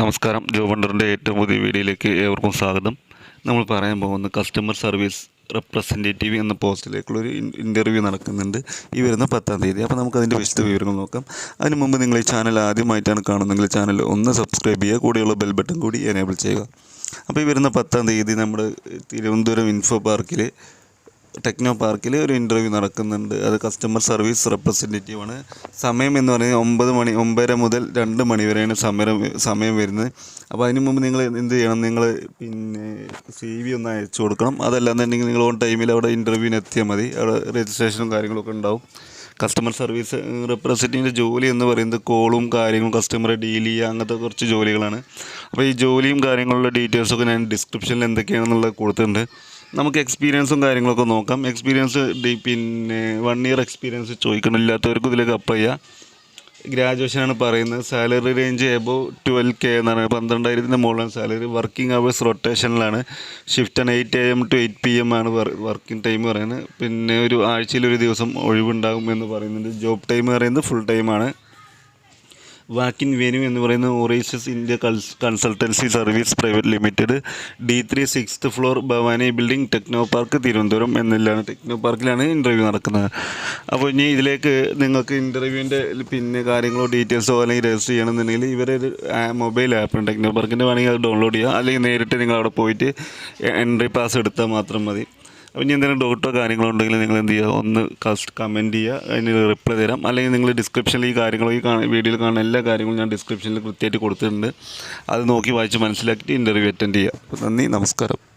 നമസ്കാരം. ജോബണ്ടറിന്റെ ഏറ്റവും പുതിയ വീഡിയോയിലേക്ക് ഏവർക്കും സ്വാഗതം. നമ്മൾ പറയാൻ പോകുന്ന കസ്റ്റമർ സർവീസ് റെപ്രസെന്റേറ്റീവ് എന്ന പോസ്റ്റിലേക്കുള്ള ഒരു ഇന്റർവ്യൂ നടക്കുന്നുണ്ട്. ഈ വരുന്ന പത്താം തീയതി. അപ്പോൾ നമുക്ക് അതിന്റെ വിശദ വിവരങ്ങൾ നോക്കാം. അതിന് മുമ്പ് നിങ്ങൾ ഈ ചാനൽ ആദ്യമായിട്ടാണ് കാണുന്നതെങ്കിൽ ചാനൽ ഒന്ന് സബ്സ്ക്രൈബ് ചെയ്യുക. കൂടെയുള്ള ബെൽ ബട്ടൺ കൂടി എനേബിൾ ചെയ്യുക. അപ്പോൾ ഈ വരുന്ന പത്താം തീയതി നമ്മുടെ തിരുവനന്തപുരം ഇൻഫോ പാർക്കിൽ ടെക്നോ പാർക്കിൽ ഒരു ഇന്റർവ്യൂ നടക്കുന്നുണ്ട്. അത് കസ്റ്റമർ സർവീസ് റെപ്രസെന്റേറ്റീവ് ആണ്. സമയം എന്ന് പറയുന്നത് ഒമ്പത് മണി ഒമ്പതര മുതൽ രണ്ട് മണി വരെയാണ് സമരം സമയം വരുന്നത്. അപ്പോൾ അതിന് മുമ്പ് നിങ്ങൾ എന്ത് ചെയ്യണം? നിങ്ങൾ പിന്നെ സി വി ഒന്ന് അയച്ചു കൊടുക്കണം. അതല്ലാന്നുണ്ടെങ്കിൽ നിങ്ങൾ ഓൺ ടൈമിൽ അവിടെ ഇന്റർവ്യൂവിന് എത്തിയാൽ മതി. അവിടെ രജിസ്ട്രേഷനും കാര്യങ്ങളൊക്കെ ഉണ്ടാവും. കസ്റ്റമർ സർവീസ് റെപ്രസെന്റേറ്റീവിന്റെ ജോലി എന്ന് പറയുന്നത് കോളും കാര്യങ്ങളും കസ്റ്റമറെ ഡീൽ ചെയ്യുക അങ്ങനത്തെ കുറച്ച് ജോലികളാണ്. അപ്പോൾ ഈ ജോലിയും കാര്യങ്ങളുള്ള ഡീറ്റെയിൽസൊക്കെ ഞാൻ ഡിസ്ക്രിപ്ഷനിൽ എന്തൊക്കെയാണെന്നുള്ളത് കൊടുത്തിട്ടുണ്ട്. നമുക്ക് എക്സ്പീരിയൻസും കാര്യങ്ങളൊക്കെ നോക്കാം. എക്സ്പീരിയൻസ് പിന്നെ വൺ ഇയർ എക്സ്പീരിയൻസ് ചോദിക്കണില്ലാത്തവർക്കും ഇതിലേക്ക് അപ്ലൈ ചെയ്യാം. ഗ്രാജുവേഷനാണ് പറയുന്നത്. Salary range above twelve K എന്നാണ്. പന്ത്രണ്ടായിരത്തിന്റെ മുകളിലാണ് സാലറി വർക്കിംഗ് അവേഴ്സ് റൊട്ടേഷനിലാണ് ഷിഫ്റ്റ് ആണ് eight A M to eight P M ആണ് വർക്കിംഗ് ടൈം പറയുന്നത്. പിന്നെ ഒരു ആഴ്ചയിൽ ഒരു ദിവസം ഒഴിവുണ്ടാകും എന്ന് പറയുന്നുണ്ട്. ജോബ് ടൈം പറയുന്നത് ഫുൾ ടൈമാണ് വാക്കിൻ വെന്യൂ എന്ന് പറയുന്ന ഒറീഷ്യസ് India cons consultancy service private limited D three sixth floor Bhavani building techno park Thiruvananthapuram എന്നെല്ലാണ് techno പാർക്കിലാണ് ഇന്റർവ്യൂ നടക്കുന്നത്. അപ്പോൾ ഇനി ഇതിലേക്ക് നിങ്ങൾക്ക് ഇന്റർവ്യൂവിന്റെ പിന്നെ കാര്യങ്ങളോ ഡീറ്റെയിൽസോ അല്ലെങ്കിൽ രജിസ്റ്റർ ചെയ്യണമെന്നുണ്ടെങ്കിൽ ഇവരെ ഒരു മൊബൈൽ ആപ്പുണ്ട് ടെക്നോ പാർക്കിന്റെ വേണമെങ്കിൽ അത് ഡൗൺലോഡ് ചെയ്യുക. അല്ലെങ്കിൽ നേരിട്ട് നിങ്ങൾ അവിടെ പോയിട്ട് എൻട്രി പാസ് എടുത്താൽ മാത്രം മതി. അപ്പോൾ ഇനി എന്തെങ്കിലും ഡൗട്ടോ കാര്യങ്ങളോ ഉണ്ടെങ്കിൽ നിങ്ങൾ എന്ത് ചെയ്യുക? ഒന്ന് കസ്റ്റ് കമന്റ് ചെയ്യുക. അതിന് റിപ്ലൈ തരാം. അല്ലെങ്കിൽ നിങ്ങൾ ഡിസ്ക്രിപ്ഷനിൽ ഈ കാര്യങ്ങൾ ഈ വീഡിയോയിൽ കാണുന്ന എല്ലാ കാര്യങ്ങളും ഞാൻ ഡിസ്ക്രിപ്ഷനിൽ കൃത്യമായിട്ട് കൊടുത്തിട്ടുണ്ട്. അത് നോക്കി വായിച്ച് മനസ്സിലാക്കിയിട്ട് ഇന്റർവ്യൂ അറ്റൻഡ് ചെയ്യുക. നന്ദി. നമസ്കാരം.